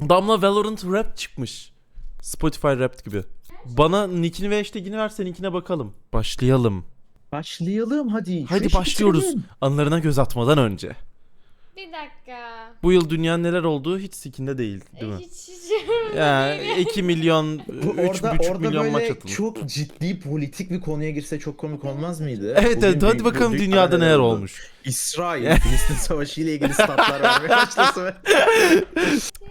Damla Valorant Rap çıkmış. Spotify Rap gibi. Bana nickini ve hashtagini ver seninkine bakalım. Başlayalım. Başlayalım hadi. Şu Haydi işi başlıyoruz. bitirelim. Anılarına göz atmadan önce. Bir dakika. Bu yıl dünyanın neler olduğu hiç sikinde değil değil mi? Hiç hiç Yani 2 milyon, Bu 3,5 orada, orada milyon maç atılmış. çok ciddi politik bir konuya girse çok komik olmaz mıydı? Evet Bugün evet hadi bir- bakalım bir dünyada neler oldu. olmuş. İsrail, Filistin Savaşı ile ilgili statlar başlasın. ve-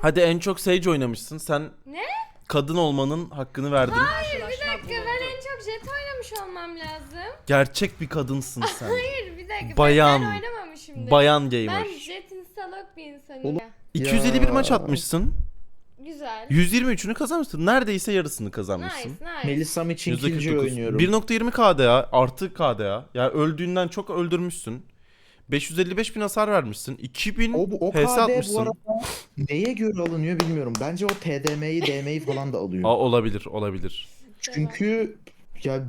Hadi en çok Sage oynamışsın. Sen Ne? kadın olmanın hakkını verdin. Hayır bir dakika ben en çok jet oynamış olmam lazım. Gerçek bir kadınsın sen. Hayır dakika Bayan. ben, oynamamışımdır. Bayan gamer. Ben jetin salak bir insanım. Oğlum- ya. 251 Ya. maç atmışsın. Güzel. 123'ünü kazanmışsın. Neredeyse yarısını kazanmışsın. Nice nice. Melisam için %49. ikinci oynuyorum. 1.20 KDA artı KDA. Yani öldüğünden çok öldürmüşsün. 555 bin hasar vermişsin. 2000 o, bu- o HS KD bu atmışsın. arada neye göre alınıyor bilmiyorum. Bence o TDM'yi, DM'yi falan da alıyor. Aa, olabilir olabilir. Çünkü ya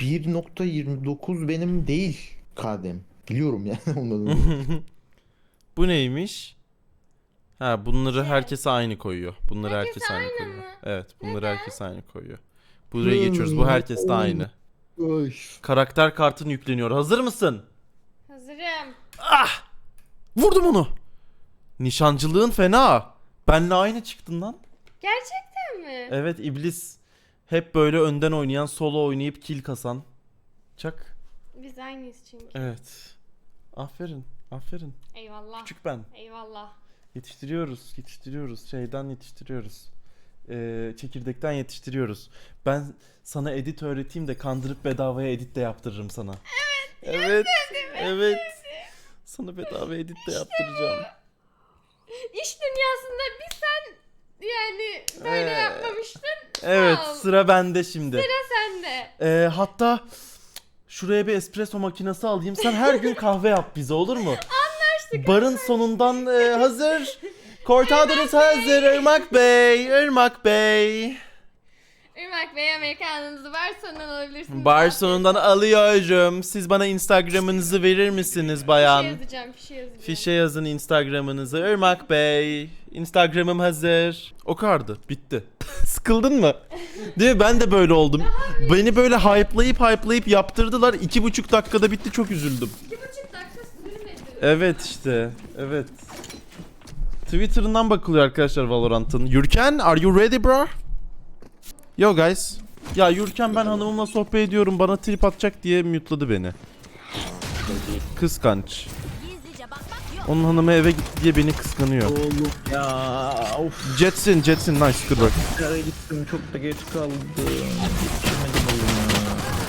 1.29 benim değil KD'm. Biliyorum yani onları. Bu neymiş? Ha bunları Şey- herkes aynı koyuyor. Bunları herkes, Herkes aynı aynı koyuyor. mı? Evet, bunları Neden? herkes aynı koyuyor. Buraya geçiyoruz. Bu herkes de aynı. Oy. Karakter kartın yükleniyor. Hazır mısın? Hazırım. Vurdum onu. Nişancılığın fena. Benle aynı çıktın lan. Gerçekten mi? Evet iblis. Hep böyle önden oynayan, solo oynayıp kill kasan. Çak. Biz aynıyız çünkü. Evet. Aferin. Aferin. Eyvallah. Küçük ben. Eyvallah. Yetiştiriyoruz. Yetiştiriyoruz. Şeyden yetiştiriyoruz. Ee, çekirdekten yetiştiriyoruz. Ben sana edit öğreteyim de kandırıp bedavaya edit de yaptırırım sana. Evet. Evet. Evet. Sana bedava edit de yaptıracağım. İş dünyasında bir sen yani böyle Ee, yapmamıştın. Evet ol. sıra bende şimdi. Sıra sende. Ee, hatta şuraya bir espresso makinesi alayım. Sen her gün kahve yap bize olur mu? Anlaştık. Barın sonundan e, hazır. Cortado'nuz hazır Irmak Bey. Irmak Bey. Irmak Bey Amerikanınızı Barcelona'dan alabilirsiniz. Bar sonundan alıyorum. Siz bana Instagram'ınızı verir misiniz Fişe bayan? yazacağım, fişe yazacağım. Fişe yazın Instagram'ınızı. Irmak Bey. Instagram'ım hazır. O kadardı. Bitti. Sıkıldın mı? Değil mi? Ben de böyle oldum. Beni böyle hype'layıp hype'layıp yaptırdılar. İki buçuk dakikada bitti. Çok üzüldüm. İki buçuk dakika sürmedi. Evet işte. Evet. Twitter'ından bakılıyor arkadaşlar Valorant'ın. Yurken, are you ready bro? Yo guys. Ya Yurken ben hanımımla sohbet ediyorum bana trip atacak diye mute'ladı beni. Kıskanç. Onun hanımı eve gitti diye beni kıskanıyor. Oğlum ya of Jetsin, Jetsin nice good work. nereye gittim çok da geç kaldım.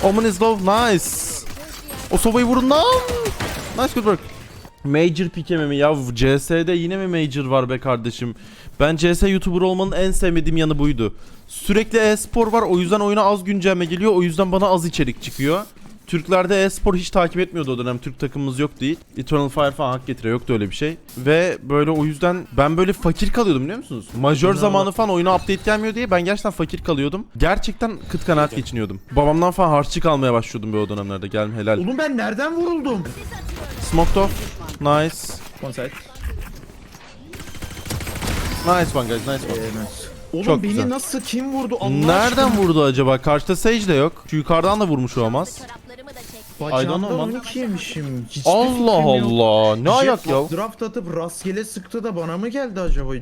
Omen is low, nice. O sobayı vurun lan. Nice good work. Major pikeme mi? Ya CS'de yine mi Major var be kardeşim? Ben CS YouTuber olmanın en sevmediğim yanı buydu. Sürekli e-spor var o yüzden oyuna az güncelleme geliyor o yüzden bana az içerik çıkıyor. Türklerde e-spor hiç takip etmiyordu o dönem. Türk takımımız yok değil. Eternal Fire falan hak getire yoktu öyle bir şey. Ve böyle o yüzden ben böyle fakir kalıyordum biliyor musunuz? Majör zamanı falan oyuna update gelmiyor diye ben gerçekten fakir kalıyordum. Gerçekten kıt kanaat geçiniyordum. Babamdan falan harçlık almaya başlıyordum böyle o dönemlerde. Gelme helal. Oğlum ben nereden vuruldum? Smoked off. Nice. Konser. Nice one guys. Nice one. Ee. Oğlum Çok beni güzel. nasıl kim vurdu Allah Nereden aşkına? vurdu acaba? Karşıda Sage de yok. Şu yukarıdan da vurmuş olmaz. Çoraplarımı da çek. I don't Bacağımda know, man. 12 yemişim. Hiçbir Allah yok. Allah. Ne Jet ayak ya? Draft atıp rastgele sıktı da bana mı geldi acaba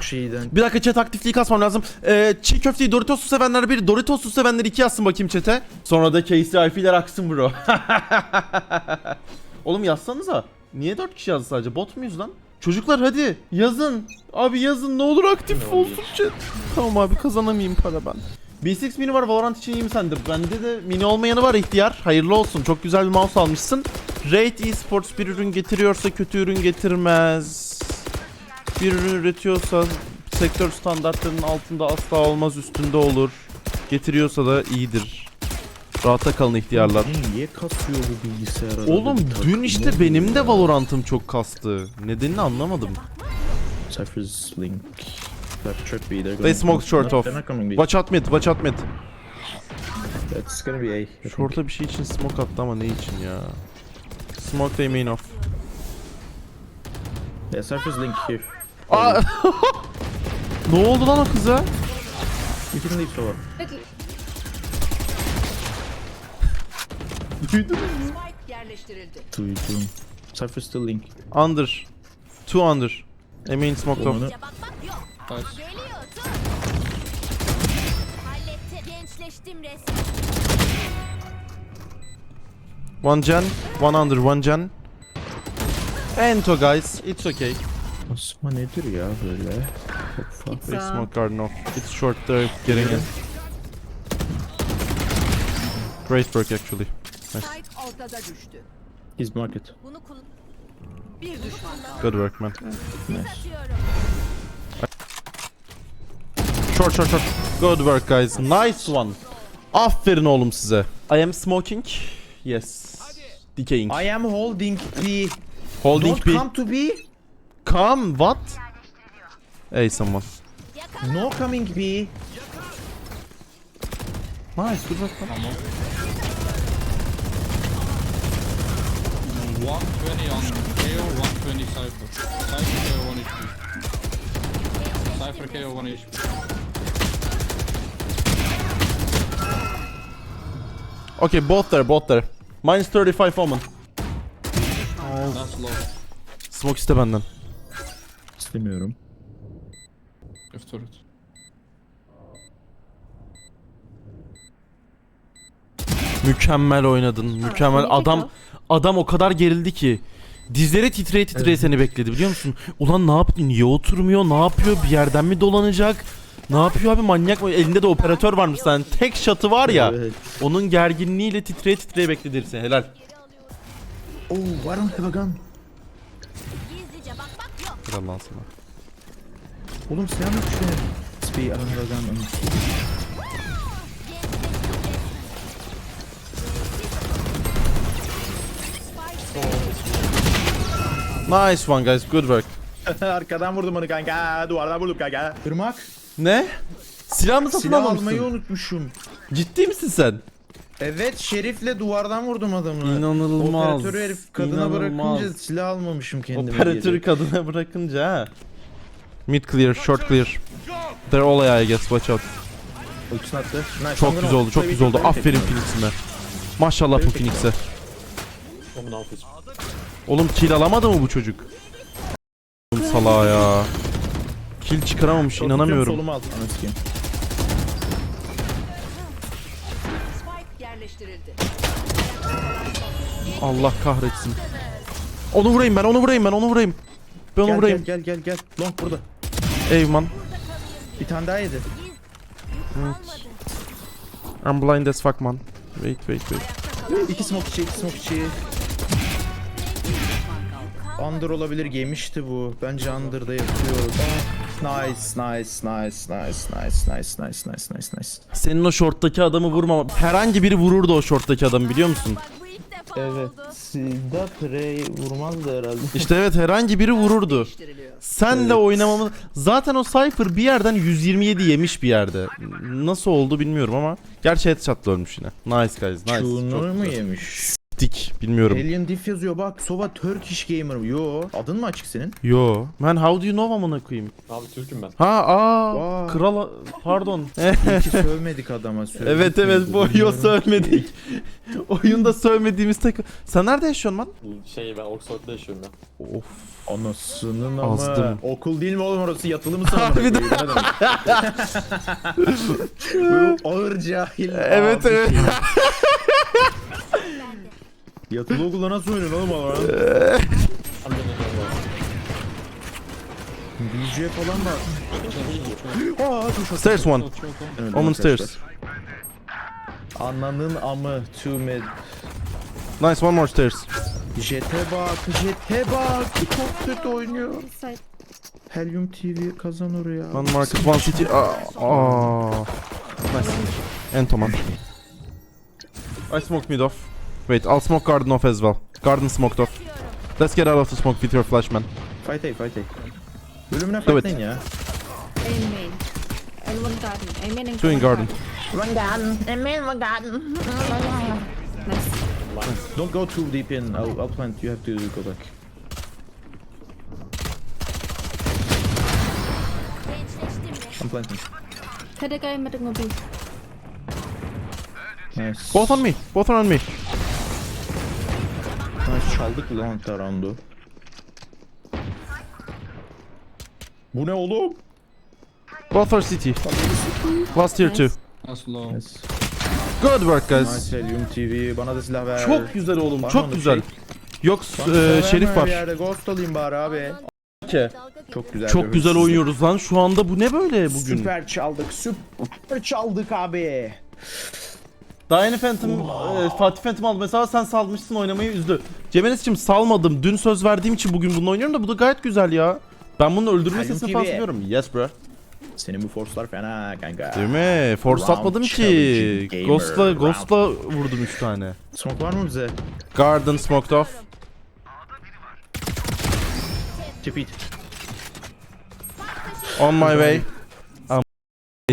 şeyden? Bir dakika chat aktifliği kasmam lazım. Ee, çiğ köfteyi Doritos'u sevenler bir, Doritos'u sevenler iki yazsın bakayım chat'e. Sonra da KCIF'ler aksın bro. Oğlum yazsanıza. Niye dört kişi yazdı sadece? Bot muyuz lan? Çocuklar hadi yazın. Abi yazın ne olur aktif olsun chat. Tamam abi kazanamayayım para ben. B6 mini var Valorant için iyi mi sende? Bende de mini olmayanı var ihtiyar. Hayırlı olsun. Çok güzel bir mouse almışsın. Raid Esports bir ürün getiriyorsa kötü ürün getirmez. Bir ürün üretiyorsa sektör standartlarının altında asla olmaz üstünde olur. Getiriyorsa da iyidir. Rahata kalın ihtiyarlar. Niye kasıyor bu bilgisayar Oğlum dün işte benim de? Valorant'ım çok kastı. Nedenini anlamadım. Cypher's link. That should be. They're They smoked short off. They're not coming B. Watch out mid, watch out mid. That's gonna be A. I think. Short'a bir şey için smoke attı ama ne için ya? Smoke they main off. Yeah, Cypher's link here. Aa! Ne oldu lan o kıza? You can leave. Peki. Duydun mu? Spike yerleştirildi. Duydum. Cypher still link. Under. Two under. Emin smoked off. Onu Yok. Geliyor dur. Hallettim. Gençleştim resmen. One gen, one under, one gen. Ento guys, it's okay. Osman nedir ya böyle? Çok It's, farklı. They uh, smoke garden off. It's short, they're getting in. Great work actually. Nice. Spike ortada düştü. His market. Bunu kullan. Bir düşman kaldı. Good work man. Atıyorum. Short short short. Good work guys. Nice one. Aferin oğlum size. I am smoking. Yes. Decaying. I am holding B. Holding Don't B. come to B. Come. What? Hey someone. No coming B. Nice. Good work man. 120 on KO, 120 Cypher. Cypher KO 1 HP. Cypher KO 1 HP. Okay, both there, both there. Minus 35 Omen. That's low. Smoke iste benden. İstemiyorum. Give turret. Mükemmel oynadın. Mükemmel. Adam adam o kadar gerildi ki. Dizleri titreye titreye seni bekledi biliyor musun? Ulan ne yaptı? Niye oturmuyor? Ne yapıyor? Bir yerden mi dolanacak? Ne yapıyor abi manyak mı? Elinde de operatör varmış sen. Tek şatı var ya. Evet. Onun gerginliğiyle titreye titreye bekledi seni. Helal. Oh, why don't have a gun? Gizlice bak bak yok. Helal lan sana. Oğlum silah mı düşüyor? Speed, I don't have a gun. Nice one guys. Good work. Arkadan vurdum onu kanka. Duvardan vurdum kanka. Irmak. Ne? Silah mı satın Silah almamışsın? almayı unutmuşum. Ciddi misin sen? Evet şerifle duvardan vurdum adamı. İnanılmaz. Operatörü herif kadına İnanılmaz. bırakınca silah almamışım kendime. Operatörü kadına bırakınca ha. Mid clear, short clear. They're all AI I guess. Watch out. Ultisini attı. Nice, Çok güzel oldu, çok güzel oldu. Aferin. Phoenix'ime. Maşallah bu. Phoenix'e. Oğlum kill alamadı mı bu çocuk? Oğlum Salağa ya. Kill çıkaramamış, Çok inanamıyorum. Solumu al. Spike yerleştirildi. Allah kahretsin. Onu vurayım ben, onu vurayım ben, onu vurayım. Ben onu Gel, vurayım. gel gel gel gel. Long burada. Eyman. Bir tane daha yedi. I'm blind as fuck man. Wait, wait, wait. İki smoke içi, iki smoke içi. Under olabilir yemişti bu. Bence Under'da yatıyor. Nice, nice, nice, nice, nice, nice, nice, nice, nice, nice. Senin o shorttaki adamı vurma. Herhangi biri vururdu o shorttaki adamı biliyor musun? Evet. Silda Prey vurmazdı herhalde. İşte evet herhangi biri vururdu. Senle Evet. oynamamız... Zaten o Cypher bir yerden 127 yemiş bir yerde. Nasıl oldu bilmiyorum ama. Gerçi headshot'la ölmüş yine. Nice guys, nice. Şunu mu yemiş? Dik, bilmiyorum. Alien Diff yazıyor bak. Sova Turkish Gamer. Yo. Adın mı açık senin? Yo. Man how do you know amına koyayım? Abi Türk'üm ben. Ha aa. Aa. Kral pardon. İyi ki sövmedik adama. sövmedik evet evet bu oyunu sövmedik. Oyunda sövmediğimiz tek... Sen nerede yaşıyorsun lan? Şey ben Oxford'da yaşıyorum ya. Of. Anasının ama. Azdım. Okul değil mi oğlum orası? Yatılı mısın? Harbiden. Bu ağır cahil. Evet abi. evet. Yatılı okulda nasıl oynuyorsun oğlum ama? Büyücüye falan bak. Aa dur şu Stairs one. Evet, Omen arkadaşlar. stairs. Ananın amı two mid. Nice one more stairs. Jet'e bak, Jet'e bak. Çok kötü oynuyor. Side. Helium TV kazanır ya. One market, one city. Aa. aa. Nice. Entoman. I smoke mid off. Wait, I'll smoke garden off as well. Garden smoked off. Let's get out of the smoke with your flash man. Fight A, fight A. Bölümüne Evet. fightlayın ya. A main. And one garden. A main and Two in one garden. Nice. Don't go too deep in. I'll, I'll plant. You have to go back. I'm planting. Kada kayo matungobi. Nice. Both on me. Both are on me. Nice çaldık long roundu. Bu ne oğlum? Both are city. Last tier two. That's low. Nice. Good work guys. Nice Helium TV. Bana da silah ver. Çok güzel oğlum. Mı Çok güzel. şey? Yok Bana e, silah şerif verme var. Bir yerde ghost alayım bari abi. Çok güzel. Çok bir güzel oynuyoruz lan. Şu anda bu ne böyle bugün? Süper çaldık. Süper çaldık abi. Daha yeni Phantom, e, Fatih Phantom aldı. Mesela sen salmışsın oynamayı üzdü. Cemenes'cim salmadım. Dün söz verdiğim için bugün bunu oynuyorum da bu da gayet güzel ya. Ben bunu öldürme sesini falan seviyorum. Yes bro. Senin bu force'lar fena kanka. Değil mi? Force atmadım ki. Ghost'la. Ghost'la vurdum 3 tane. Smoke var mı bize? Garden smoked off. Tip it. On my way.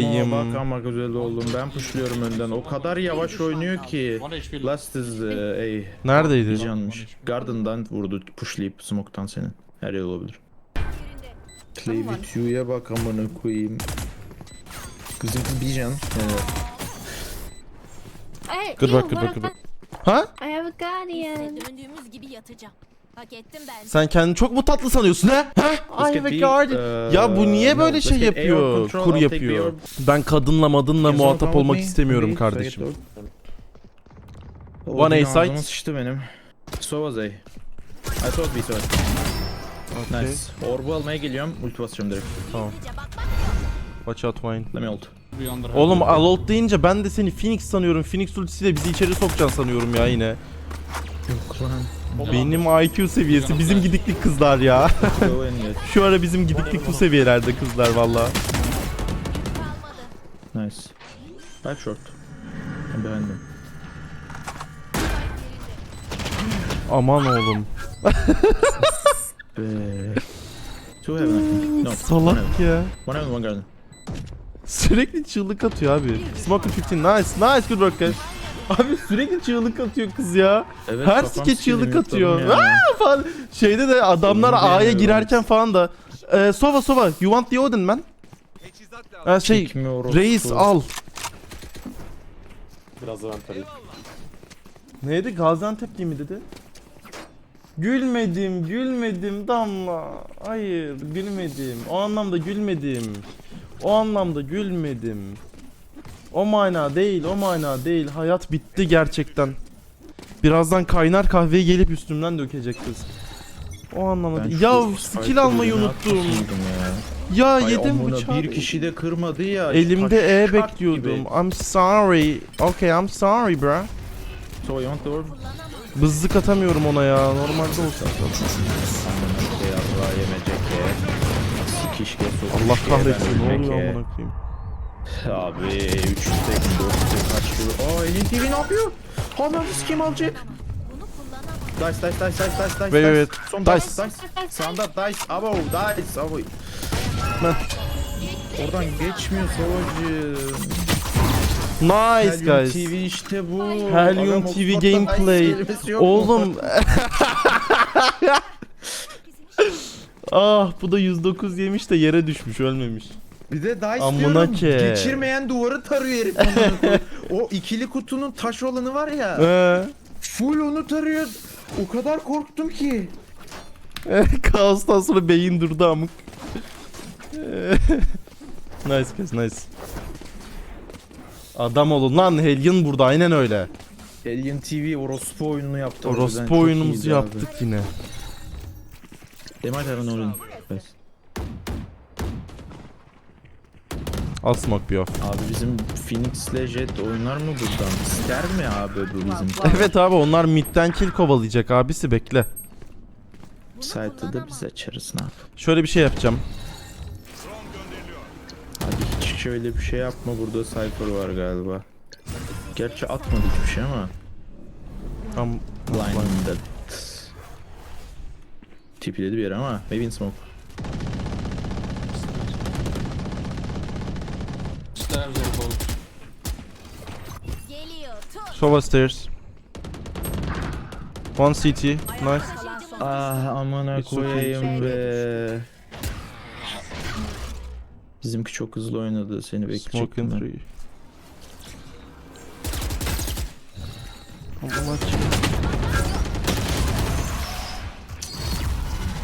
Am- bak ama güzel oldum. Ben pushluyorum önden. O kadar yavaş oynuyor ki. Last is uh, A. Neredeydi? Canmış. Garden'dan vurdu pushlayıp smoke'tan senin. Her yer olabilir. Play with you'ya bak amına koyayım. Kızım kız bir can. Evet. Ay, Good ew, work, good what work, a good work. Ha? I have a guardian. Döndüğümüz gibi yatacağım. Hak ettim ben. Sen kendini çok mu tatlı sanıyorsun ha? Ha? I have a guardian. Ya bu niye no, böyle şey yapıyor? Kur yapıyor. or- Ben kadınla madınla muhatap olmak me. istemiyorum kardeşim. One A site. sıçtı benim. So was A. I thought B side. Okay. Nice. Orbu almaya geliyorum. Ulti basacağım direkt. Bak. Watch out Wayne. Let me ult. Oğlum Alolt deyince ben de seni Phoenix sanıyorum. Phoenix ultisiyle bizi içeri sokacaksın sanıyorum ya yine. Yok lan. Benim IQ seviyesi bizim gidiklik kızlar ya. Şu ara bizim gidiklik bu seviyelerde kızlar valla. Nice. Five short. I'm behind them. Aman oğlum. Be. Two heaven I think. No. One Salak heaven. ya. One heaven, one garden. Sürekli çığlık atıyor abi. Smoker 15 nice nice good work guys. Abi sürekli çığlık atıyor kız ya. Evet, Her sike çığlık atıyor. Aa, falan. Şeyde de adamlar A'ya girerken falan da e, Sova Sova you want the Odin man? E, şey Çekmiyor orospu. reis al. Biraz da ben tarayayım. Neydi Gaziantep mi dedi? Gülmedim, gülmedim Damla. Hayır, gülmedim. O anlamda gülmedim. O anlamda gülmedim. O mana değil, o mana değil. Hayat bitti gerçekten. Birazdan kaynar kahveyi gelip üstümden dökecek kız. O anlamda Ben Ya skill almayı unuttum. ya. Ya Ay yedim bıçağı. Bir kişi de kırmadı ya. Elimde E bekliyordum. gibi. I'm sorry. Okay, I'm sorry bro. So you want the orb? Bızlık atamıyorum ona ya. Normalde olsa. Allah kahretsin ne oluyor amına koyayım. Abi 3 tek 4 tek kaç vurdu. Aa Elin TV ne yapıyor? Hala kim alacak? Dice dice dice dice dice dice. Wait, wait, dice. Son Dice. dice. dice. Sağında dice. Abo dice. Abo. Oradan geçmiyor Sovacı. Nice guys. TV işte bu. Helium Adam TV Oxford'da gameplay. dice kelimesi yok mu? Oğlum. ah bu da 109 yemiş de yere düşmüş ölmemiş. Bir de dice Amına diyorum. ke. Geçirmeyen duvarı tarıyor herif. amına koyayım. o ikili kutunun taş olanı var ya. Ee, Full onu tarıyor. O kadar korktum ki. Kaostan sonra beyin durdu amık. nice guys nice. Adam olun lan Helgen burada aynen öyle. Alien TV orospu oyununu yaptı. harbiden. Çok Orospu oyunumuzu iyiydi abi. yaptık yine. They might have an oyun. Evet. Al smoke bir off. Abi bizim Phoenix'le Jet oynar mı buradan? İster mi abi bu bizim? Evet abi onlar midden kill kovalayacak abisi bekle. Site'ı da biz açarız ne yap? Şöyle bir şey yapacağım. Hadi hiç şöyle bir şey yapma burada Cypher var galiba. Gerçi atmadı hiçbir şey ama. Tam Blinded. Tipiledi bir yere ama maybe in smoke. Stairs or both. Geliyor. Tut. Sova stairs. One CT. Nice. Ah It's okay. koyayım be. Bizimki çok hızlı oynadı. Seni bekleyecektim ben. three.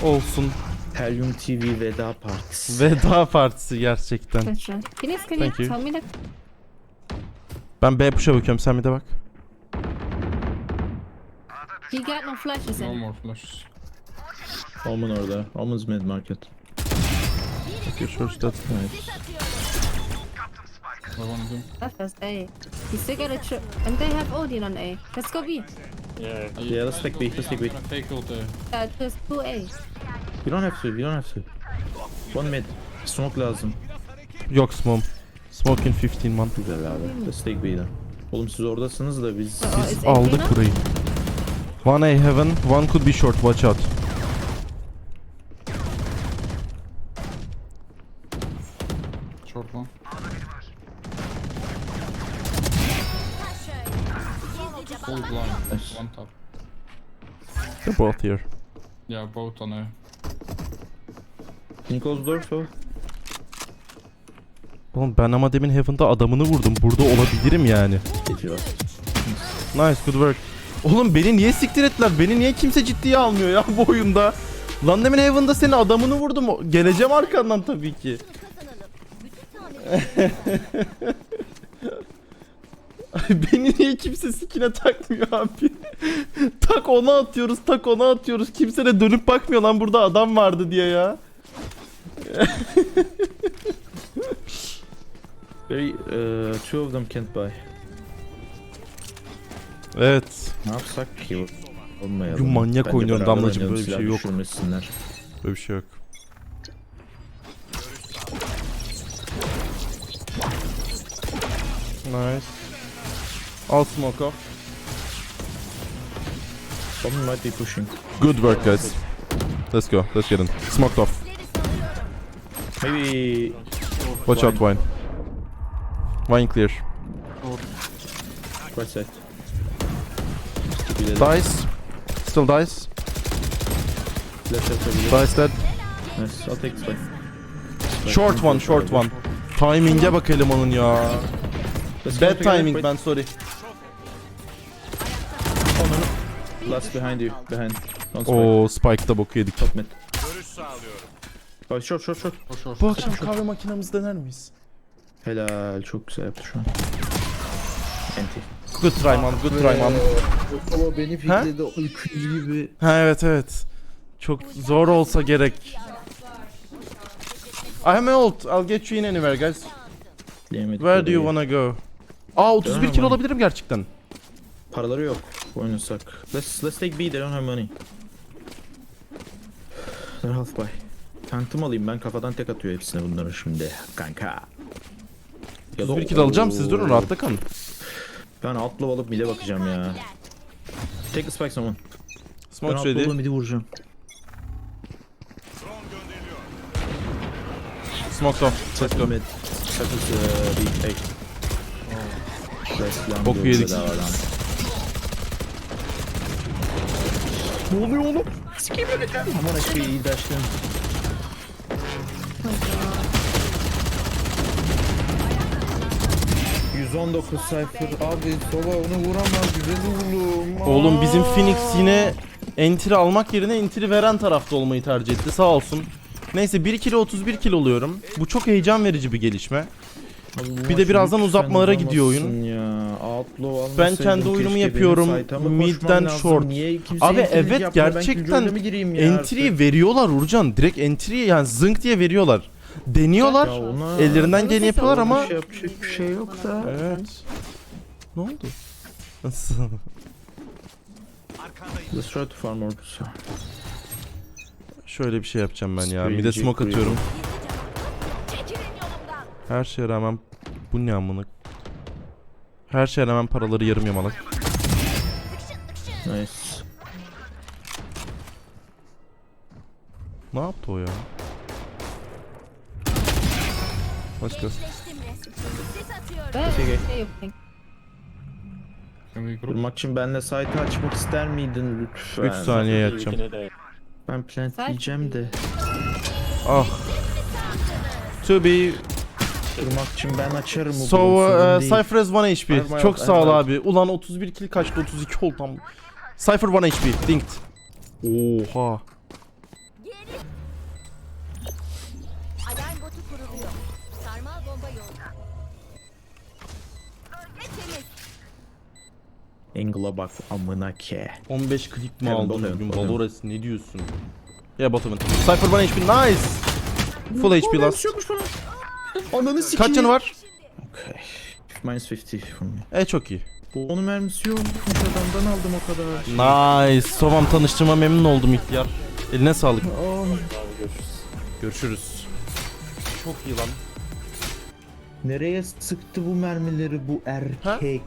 Olsun. Helium TV veda partisi. Veda partisi gerçekten. Thank you tell me Ben B push'a bakıyorum sen bir de bak. He got no flashes No in. more flashes. Omen orada. Omen's mid market. Okay, sure, that's Evet. I wanna do. That's just A. He still got a trip. And they have Odin on A. Let's go B. Yeah. Yeah, let's take B, let's take B. I'm gonna fake ult there. Uh, just two A. You don't have to, you don't have to. One mid. Smoke lazım. Yok smoke. Smoke in 15 man. Güzel abi. Let's take B'den. Oğlum siz oradasınız da biz... Oh, biz Aldık burayı. One A heaven, one could be short, watch out. Short. Gizlice Full blind. One top. They're both here. Yeah, both on A. Can you close the door so? Oğlum ben ama demin Heaven'da adamını vurdum. Burada olabilirim yani. Nice, good work. Oğlum beni niye siktir ettiler? Beni niye kimse ciddiye almıyor ya bu oyunda? Lan demin Heaven'da senin adamını vurdum. Geleceğim arkandan tabii ki. Beni niye kimse sikine takmıyor abi? tak ona atıyoruz, tak ona atıyoruz. Kimse de dönüp bakmıyor lan burada adam vardı diye ya. Very, uh, two of them can't buy. Evet. Ne yapsak ki? Olmayalım. Bugün manyak Bence oynuyorum beraber Damlacığım, oynayalım, böyle bir silah şey yok. düşürmesinler. Böyle bir şey yok. Nice. Al smoke off. Omen might be pushing. Good work guys. Let's go. Let's get in. Smoked off. Maybe... Watch out wine. Wine clear. Right side. De Dice. Still dice. flash atabilir. Dice dead. Nice. I'll take one. Short one, short one. Timing'e bak elemanın ya. Bad timing ben sorry. Last behind you. Behind. Don't spike. Oo Spike'da boku yedik. Top mid. Oh, short short short. Bu akşam kahve makinamızı dener miyiz? Helal. Çok güzel yaptı şu an. Enti. Good try man, good try man. Baba beni Ha? fikledi öküz gibi. Ha evet evet. Çok zor olsa gerek. I am ult. I'll get you in anywhere guys. Diyemedik Where do you wanna go? Aa 31 Dönemem kilo abi. olabilirim gerçekten. Paraları yok. Oynasak. Let's let's take B. They don't have money. They're half buy. Tankım alayım ben kafadan tek atıyor hepsine bunları şimdi kanka. Ya da- 31 kilo alacağım siz durun rahatta kalın. Ben outlaw alıp mid'e bakacağım ya. Take the spike someone. Ben Smoke outlaw ready. alıp mid'i vuracağım. Smoke off. Let's go. Mid. Sakız uh, B. Hey. Let's lan Boku bir yedik. Ne oluyor oğlum? Sikeyim öleceğim. Aman HP iyi daştın. ...119 sayfır. Abi soba onu vuramaz güzel oğlum. Oğlum bizim Phoenix yine entry almak yerine entry veren tarafta olmayı tercih etti sağ olsun. Neyse 1 kilo 31 kilo oluyorum. Bu çok heyecan verici bir gelişme. Allah Bir de birazdan uzatmalara gidiyor oyun. Ya. Outlaw Ben kendi oyunumu yapıyorum. Mid'den short. Abi evet gerçekten entry'yi veriyorlar Urcan. Direkt entry yani zınk diye veriyorlar. Deniyorlar. Ya ona- Ellerinden geleni yapıyorlar ama Bir şey yapacak bir şey yok da. Evet. Ne oldu? Nasıl? Try to farm more. Şöyle bir şey yapacağım ben ya. Bir de smoke atıyorum. Çekilin yolumdan. Her şeye rağmen bu ne amına? Her şeye rağmen paraları yarım yamalak. Nice. Ne yaptı o ya? Let's go. Gençleştim resmi. Sis atıyorum. Where Okay. are Can we group? Durmak için benle site açmak ister miydin lütfen? 3 saniye yatacağım. Ben plant diyeceğim de. Ah. To be Durmak için ben açarım o So, bloğu, sorun uh, değil. Cypher has 1 Hayır, HP. hayır, Çok sağ ol hayır. abi. Ulan 31 kill kaçtı 32 oldu tam. Cypher 1 HP. Dinked. Oha. Geri. Alarm botu kuruluyor. Bomba yolda. Bölge temiz. Angle'a bak amına ke. 15 klip mi Evet, aldın bakıyorum, bugün bakıyorum. Valores ne diyorsun? Ya Bottom'ın. Cypher 1 HP nice. Full HP last. Ananı sikeyim. Kaç canı var? Okay. Minus 50 from me. E çok iyi. Onun mermisi yokmuş adamdan aldım o kadar. Nice. Sovam tanıştığıma memnun oldum ihtiyar. Eline sağlık. Aa. Görüşürüz. Çok iyi lan. Nereye sıktı bu mermileri bu erkek?